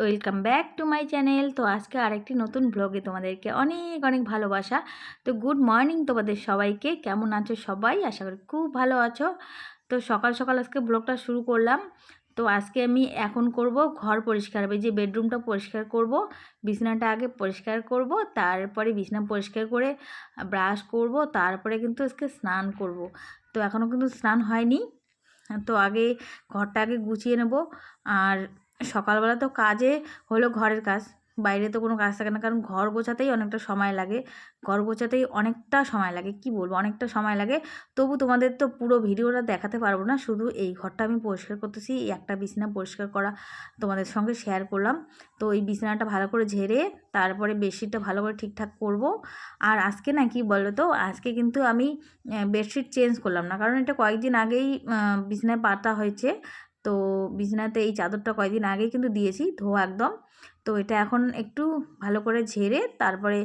Welcome back to my channel তো আজকে আরেকটি নতুন ব্লগে তোমাদেরকে অনেক অনেক ভালোবাসা। তো গুড মর্নিং তোমাদের সবাইকে। কেমন আছো সবাই? আশা করি খুব ভালো আছো। তো সকাল সকাল আজকে ব্লগটা শুরু করলাম। তো আজকে আমি এখন করব ঘর পরিষ্কার হবে যে বেডরুমটা পরিষ্কার করব, বিছানাটা আগে পরিষ্কার করব, তারপরে বিছানা পরিষ্কার করে ব্রাশ করব, তারপরে কিন্তু আজকে স্নান করব। তো এখনও কিন্তু স্নান হয়নি। তো আগে ঘরটা আগে গুছিয়ে নেব। আর সকালবেলা তো কাজে হলো ঘরের কাজ। বাইরে তো কোনো কাজ থাকে না, কারণ ঘর গোছাতেই অনেকটা সময় লাগে। ঘর গোছাতেই অনেকটা সময় লাগে, কি বলব? অনেকটা সময় লাগে। তবু তোমাদের তো পুরো ভিডিওটা দেখাতে পারব না, শুধু এই ঘরটা আমি পরিষ্কার করতেছি একটা বিছানা পরিষ্কার করা তোমাদের সঙ্গে শেয়ার করলাম। তো এই বিছানাটা ভালো করে ঝেড়ে, তারপরে বেডশিটটা ভালো করে ঠিকঠাক করব। আর আজকে না কি বলো তো আজকে কিন্তু আমি বেডশিট চেঞ্জ করলাম না, কারণ এটা কয়েকদিন আগেই বিছানায় পাতা হয়েছে। তো বিছানাতে এই চাদরটা কয়েকদিন আগেই কিন্তু দিয়েছি, ধোয়া একদম। তো এটা এখন একটু ভালো করে ঝেড়ে তারপরে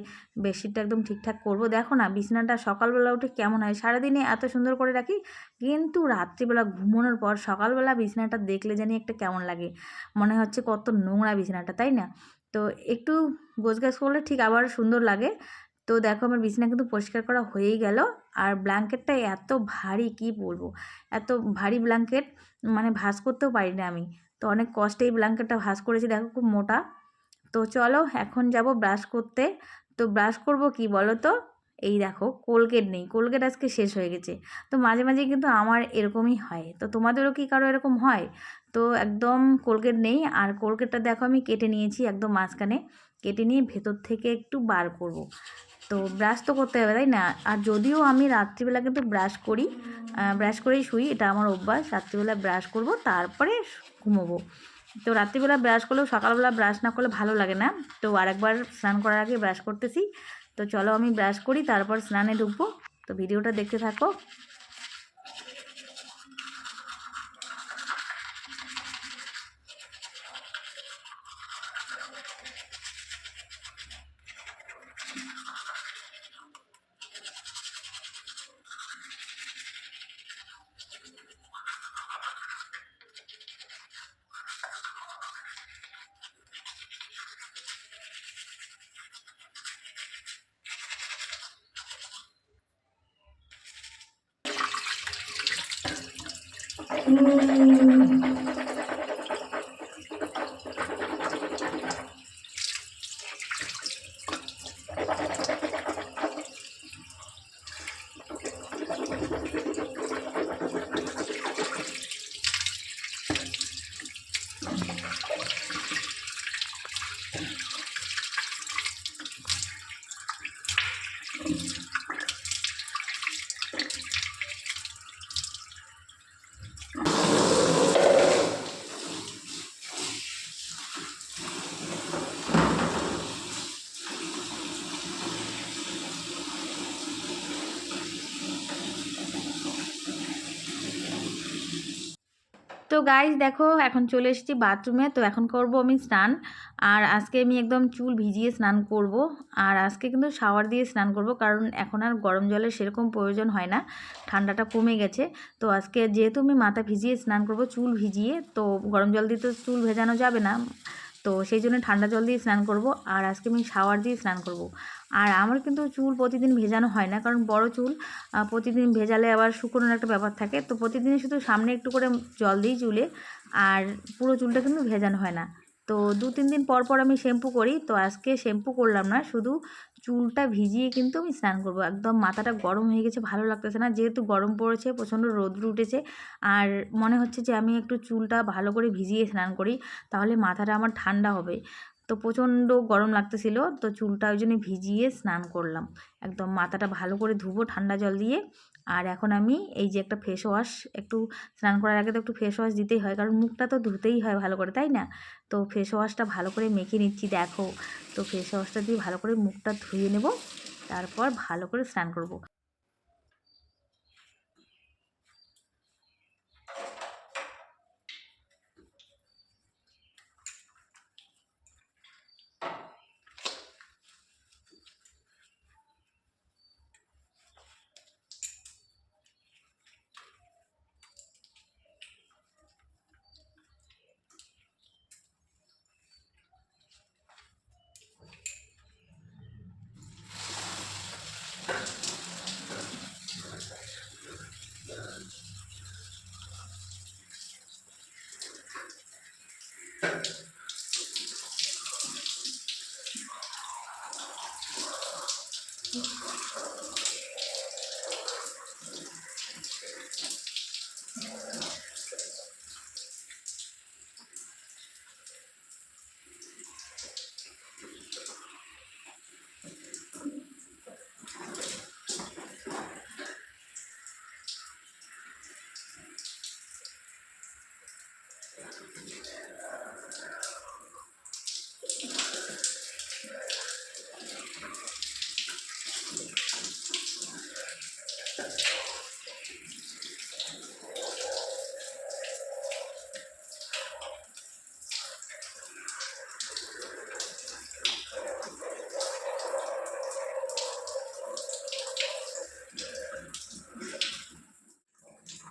বেডশিটটা একদম ঠিকঠাক করব। দেখো না, বিছানাটা সকালবেলা উঠে কেমন হয়? সারাদিনে এত সুন্দর করে রাখি, কিন্তু রাত্রিবেলা ঘুমানোর পর সকালবেলা বিছানাটা দেখলে জানি একটা কেমন লাগে। মনে হচ্ছে কত নোংরা বিছানাটা, তাই না? তো একটু গোছগাছ করলে ঠিক আবার সুন্দর লাগে। তো দেখো আমার বিছানা কিন্তু পরিষ্কার করা হয়েই গেল। আর ব্ল্যাঙ্কেটটা এত ভারী, কি বলব? এত ভারী ব্ল্যাঙ্কেট মানে ভাস করতেও পারি না আমি। তো অনেক কষ্টে এই ব্ল্যাঙ্কেটটা ভাস করেছি, দেখো খুব মোটা। তো চলো এখন যাব ব্রাশ করতে। তো ব্রাশ করব কি বলো তো এই দেখো কোলগেট নেই, কোলগেট আজকে শেষ হয়ে গেছে। তো মাঝে মাঝে কিন্তু আমার এরকমই হয়। তো তোমাদেরও কি কারও এরকম হয়? তো একদম কোলগেট নেই আর কোলগেটটা দেখো আমি কেটে নিয়েছি একদম মাঝখানে। কেটে নিয়ে ভেতর থেকে একটু বার করব। তো ব্রাশ তো করতে হবে, তাই না? আর যদিও আমি রাত্রিবেলা কিন্তু ব্রাশ করি ব্রাশ করেই শুই, এটা আমার অভ্যাস। রাত্রিবেলা ব্রাশ করব, তারপরে ঘুমোবো। তো রাত্রিবেলা ব্রাশ করলেও সকালবেলা ব্রাশ না করলে ভালো লাগে না। তো আরেকবার স্নান করার আগে ব্রাশ করতেছি। তো চলো আমি ব্রাশ করি তারপর স্নানে ঢুকবো। তো ভিডিওটা দেখতে থাকো। Hmm. তো গাইজ দেখো, এখন চলে এসেছি বাথরুমে তো এখন করব আমি স্নান। আর আজকে আমি একদম চুল ভিজিয়ে স্নান করব। আর আজকে কিন্তু শাওয়ার দিয়ে স্নান করব, কারণ এখন আর গরম জলের সেরকম প্রয়োজন হয় না। ঠান্ডাটা কমে গেছে। তো আজকে যেহেতু আমি মাথা ভিজিয়ে স্নান করব, চুল ভিজিয়ে, তো গরম জল দিয়ে তো চুল ভেজানো যাবে না। তো সেই জন্য ঠান্ডা জল দিয়ে স্নান করব আর আজকে আমি শাওয়ার দিয়ে স্নান করব। আর আমার কিন্তু চুল প্রতিদিন ভেজানো হয় না, কারণ বড় চুল প্রতিদিন ভেজালে আবার শুকনোর একটা ব্যাপার থাকে। তো প্রতিদিনই শুধু সামনে একটু করে জল দিই চুলে, আর পুরো চুলটা কিন্তু ভেজানো হয় না। তো দু, তিন দিন পর পর আমি শ্যাম্পু করি। তো আজকে শ্যাম্পু করলাম না, শুধু চুলটা ভিজিয়ে কিন্তু আমি স্নান করব। একদম মাথাটা গরম হয়ে গেছে, ভালো লাগতেছে না। যেহেতু গরম পড়েছে, প্রচণ্ড রোদ্র উঠেছে, আর মনে হচ্ছে যে আমি একটু চুলটা ভালো করে ভিজিয়ে স্নান করি, তাহলে মাথাটা আমার ঠান্ডা হবে। তো প্রচণ্ড গরম লাগতেছিল, তো চুলটা ওই জন্য ভিজিয়ে স্নান করলাম। একদম মাথাটা ভালো করে ধুবো ঠান্ডা জল দিয়ে। আর এখন আমি এই যে একটা ফেস ওয়াশ একটু স্নান করার আগে তো একটু ফেস ওয়াশ দিতেই হয়, কারণ মুখটা তো ধুতেই হয় ভালো করে, তাই না? তো ফেস ওয়াশটা ভালো করে মেখে নিচ্ছি, দেখো। তো ফেস ওয়াশটা দিয়ে ভালো করে মুখটা ধুয়ে নেব, তারপর ভালো করে স্নান করব।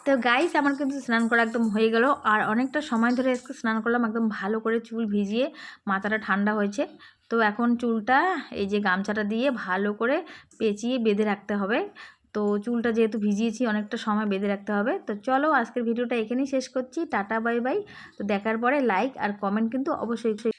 তো গাইস আমার কিন্তু স্নান করা একদম হয়ে গেল। আর অনেকটা সময় ধরে আজকে স্নান করলাম, একদম ভালো করে চুল ভিজিয়ে মাথাটা ঠান্ডা হয়েছে। তো এখন চুলটা, এই যে গামছাটা দিয়ে ভালো করে পেঁচিয়ে বেঁধে রাখতে হবে। তো চুলটা যেহেতু ভিজিয়েছি, অনেকটা সময় বেঁধে রাখতে হবে। তো চলো আজকের ভিডিওটা এখানেই শেষ করছি। Tata, bye bye. তো দেখার পরে লাইক আর কমেন্ট কিন্তু অবশ্যই